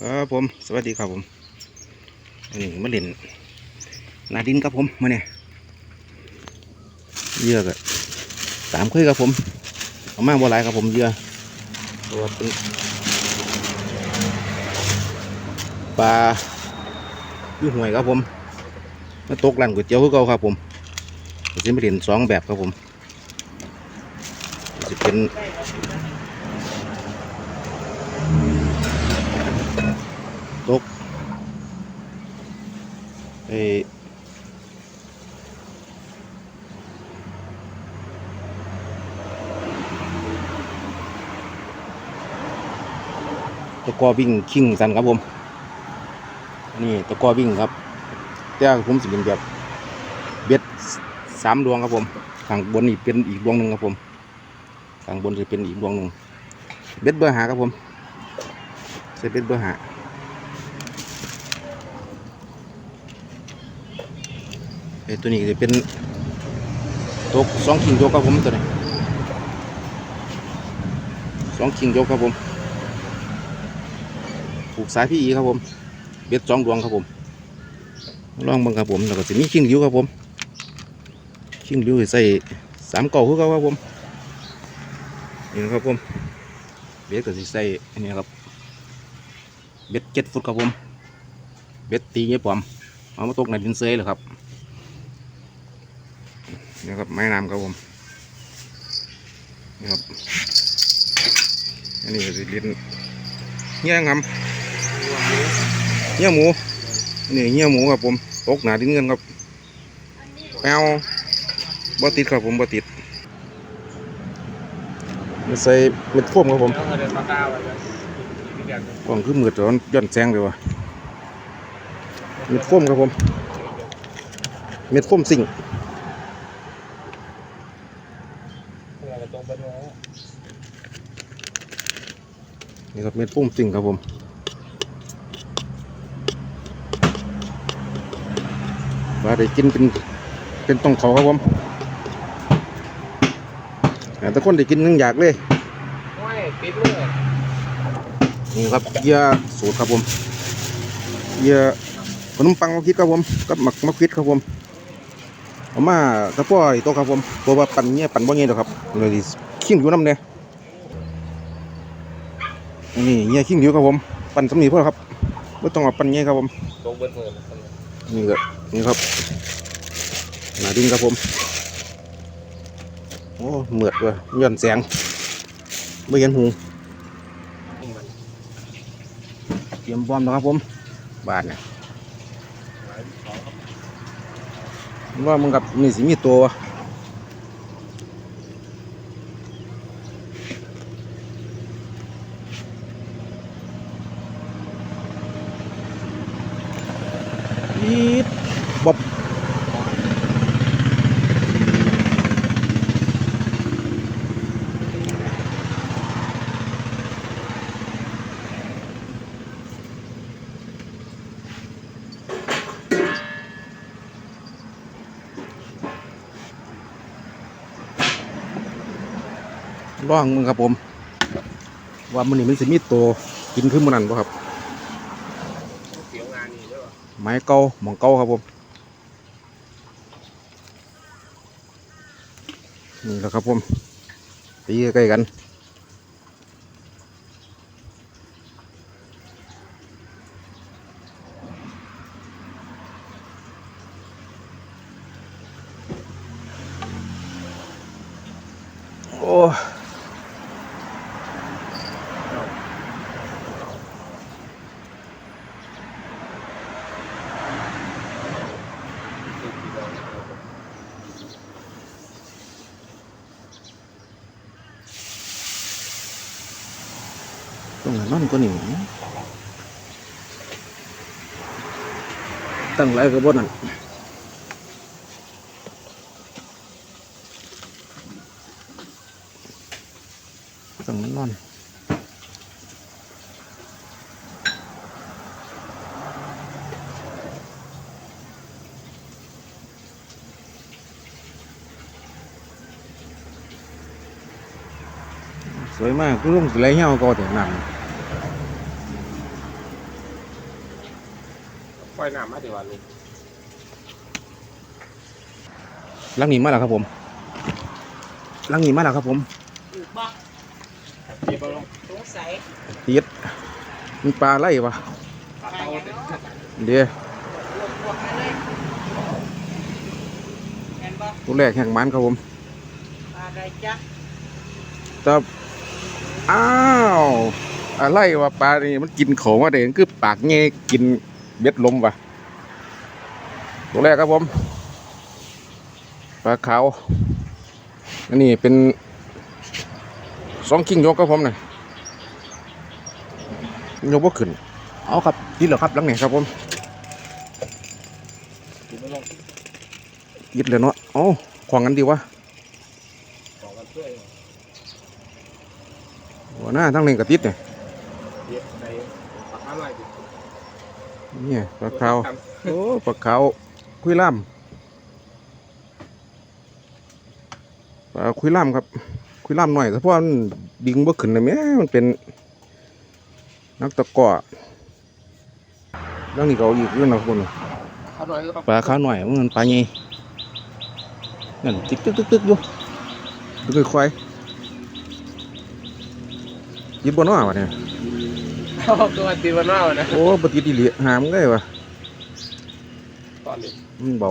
ครับผม สวัสดีครับผมนนี้มาเล่นนาดินครับผมมาเนี่ยเยื่อก็สามคุยครับผมเอามาบ่หลายครับผมเยื่อเพราะว่าเป็นปลาอยู่ห่วยครับผมมาตกร้านก๋วยเตี๋ยวคือเก่าครับผมก็จะมาเล่นสองแบบครับผมจะเป็น ไอ้ตะกอวิ่งชิงสันครับผม นี่ตะกอวิ่งครับ แต่ผมสิเป็นแบบเบ็ดสามดวงครับผมข้างบนนี่เป็นอีกดวงหนึ่งครับผมข้างบนจะเป็นอีกดวงหนึ่งเบ็ดเบอร์หาครับผมใส่เบ็ดเบอร์หา ไอ้ ตัวนี้จะเป็นตกสองคิงโยกครับผมตัวนี้สองคิงโยกครับผมผูกสายพี่อีครับผมเบ็ดสองดวงครับผมลองบังครับผมแล้วก็จะมีคิงริ้วครับผมคิงริ้วใส่สามเก่าคือเขาครับผมนี่นะครับผมเบ็ดก็จะใส่อันนี้ครับเบ็ดเจ็ดฟุตครับผมเบ็ดตีเงี้ยปอมเอามาตกในดินเซยเลยครับ นี่ครับไม้น้ำครับผมนี่ครับอันนี้ก็จะลี้นเงี้ยครับเงี้ยหมูนี่เงี้ยหมูครับผมตกหนาดินเงินครับแปวบ่ติดครับผมบ่ติดมาใส่เม็ดโฟมครับผมแล้วก็เดินมาก้าวไปเลยอีกอย่างหนึ่งกล่องคือมืดร้อนย้อนแสงเลยวะเม็ดโฟมครับผม เม็ดโฟมสิ่ง เราก็ตรงไปด้วย นี่ ครับเม็ดโฟมสิ่งครับผมว่าได้กินเป็นเป็นต้องเขาครับผมแต่คนได้กินนึงอยากเลยปิดเลยนี่ครับเยื่อสูตรครับผมเยื่อขนมปังมะคิดครับผมกับหมักมะคิดครับผมเอามาตะป้อยโตครับผมตัวว่าปั่นเงี้ยปั่นบ่เงี้ยดอกครับเลยขิ้งอยู่น้ำเนี่ย นี่เงี้ยขิ้งอยู่ครับผม ปั่นสำนีพื่อครับไม่ต้องเอาปั่นเงี้ยครับผมตงเบิ้ลมือนี่ก็นี่ครับหนาดินครับผม โอ้เหมือดเว่ะย้อนแสงไม่เห็นหูเตรียมพร้อมแล้วครับผมบาทเนี่ยว่ามึงกับนี่สิมีตัววะอีดบอบ ร่องมึงครับผม ว่ามันนี่มันสิมีตัวกินขึ้นมันนั่นป่ะครับเสียวงานนี่ด้วยไม้เก่าหมองเก่าครับผมนี่แหละครับผมตีใกล้กันโอ้ ตรงนั้นนั่นก็หนีตั้งไรก็บ่นั่นตั้งนั้นนอนสวยมากคือลุงสิไรเหี่ยวก็แต่หนัง ป ล่อยน้ำมาดีกว่าลุงลังนี้มาแล้วครับผมลังนี้มาแล้วครับผมถูกบอกปีบอลงสงสัยตีดมีปลาไล่ปะปลาเตาเด็ดเดี๋ยวรวมรวมมาเลยแอนบอกตัวแรกแห่งมันครับผมปลาใดจ๊ะแต่อ้าวอะไรวะปลานี่มันกินของว่าเด่นคือปากเงี้ยกิน เบ็ดลมวะตัวแรกครับผมปลาขาวอันนี้เป็นสองคิงยกครับผมเนี่ยยกบ่ขึ้น เอาครับยิดเหรอครับหลังไหนครับผมยิดเลยเนาะเอ้าขวางกันดีวะสองกันเพื่อนหัวหน้าทั้งเล่นกับติดเนี่ย เย็บในปลาข้าวลายดิเนี่ยปลาขาวโอ้ปลาขาวคุยล่ามปลาคุยล่ามครับ คุยล่ามหน่อยแต่เพราะมันดิ่งบ่ขึ้นเลยแหม่มันเป็น นักตะกร้อแล้วนี่ก็เอาอีกเรื่องนะคนข้าวน้อยก็ปลาขาวหน่อยมันปลาใหญ่นั่นติ๊กตึกตึกตึกอยู่ตึกควายยิบบนน้อวะเนี่ย ข้าวตัวตีบอลน้านะโอ้ปฏิทินหามได้วะตอนนี้มันเบา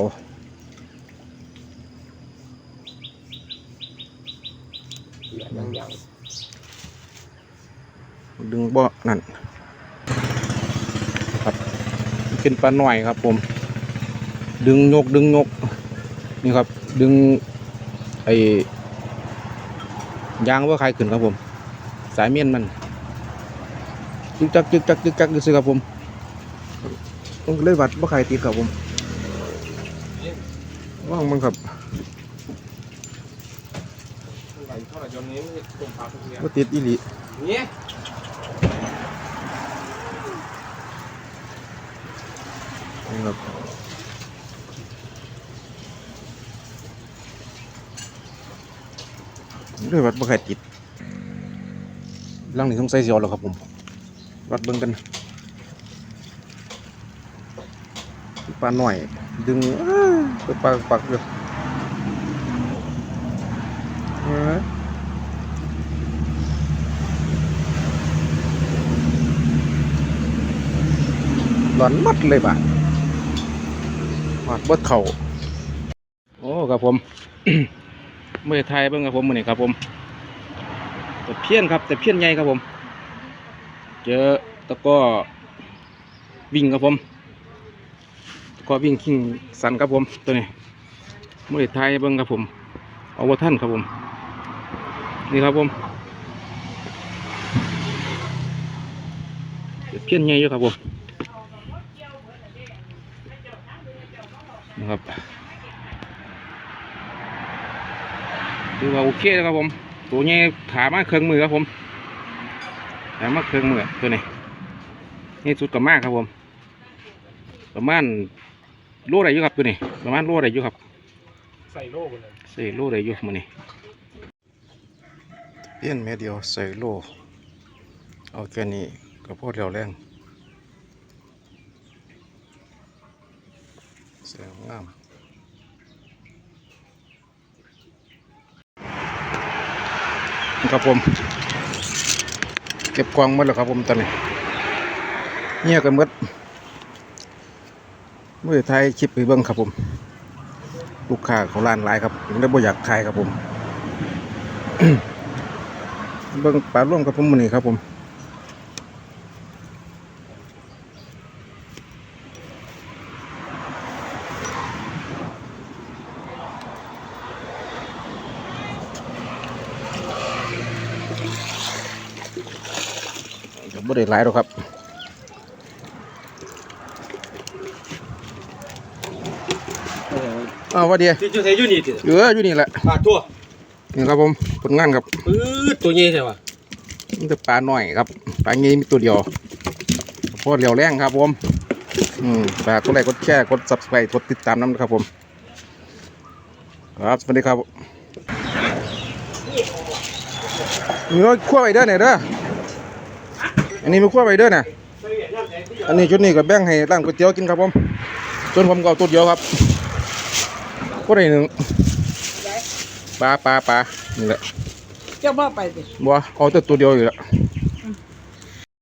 ยังยังดึงบ่นั่นครับเป็นปลาหน่อยครับผม ดึงยกดึงยก นี่ครับ ดึงไอ้ยางว่าใครขึ้นครับผม สายเมียนมัน จึกจักจึกจักจึกจักดูสิครับผมต้องเลยวัดว่าใครติดครับผมว่างมันครับว่าติดอีหลีเนี่ยครับเลยวัดว่าใครติดล่างนี้ต้องใส่เสียวแล้วครับผม วัดเบิ่งกันปลาหน่อย ดึงเปิดปาปักเลยเอ้ยหลอนมัดเลยบ่ะหอดบดเข่าโอ้ครับผมเมื่อไทยเบิ่งครับผมมือนี้ครับผมแต่เพี้ยนครับแต่เพี้ยนใหญ่ครับผม เจอตะก้อวิ่งครับผมตะก้อวิ่งคิงสันครับผมตัวนี้มื่อไทยเบิ้งครับผมเอาวัท่านครับผม นี่ครับผมเพี้ยนใหญ่อยู่ครับผมนะครับดูว่าโอเคนะครับผม ตัวใหญ่ขามาเครื่องมือครับผม แต่มาเครื่องมือตัวนี้นี่สุดกับมากครับผม ประมาณโลอะไรอยู่ครับตัวนี้ ประมาณโลอะไรอยู่ครับ ใส่โล่เลยใส่โลอะไรอยู่มันนี่เปลี่ยนแม่เดียวใส่โลเอาแค่นี้ก็พอเดียวแรงสวยงามครับผม เก็บกวางหมดแล้วครับผมตอนนี้เงียบกันหมดมื่อไทยคลิปไปเบิ้งครับผม ลูกค้าเขาร้านหลายครับผมได้บ่อยากขายครับผม เบิ้งปลาล่วงกับผมมือนี้ครับผม บ่ได้หลายหรอกครับอ้าวว่าเดียที่จุดเทยูนี่ติเอออยู่นี่แหละปลาทั่วนี่ครับผมผลงานครับปื๊ดตัวนี้ใช่ป่ะมันจะปลาหน่อยครับปลางี้มีตัวเดียวโคตรเหลียวแรงครับผมอืมฝากกดไลค์กดแชร์กด subscribe กดติดตามน้ำนะครับผม ครับสวัสดีครับมีรถขั้วไปเด้อเนี่ยเด้อ อันนี้มีขั้วไปเด้อเนี่ยใส่เหรียญย่ำแดงอันนี้ชุดนี้ก็แบ่งให้ร้านก๋วยเตี๋ยวกินครับผมส่วนผมก็เอาตัวเดียวครับก็ได้หนึ่งปลาปลาปลานี่แหละเจ้าบ่ไปสิบัวเอาแต่ตัวเดียวอยู่แล้ว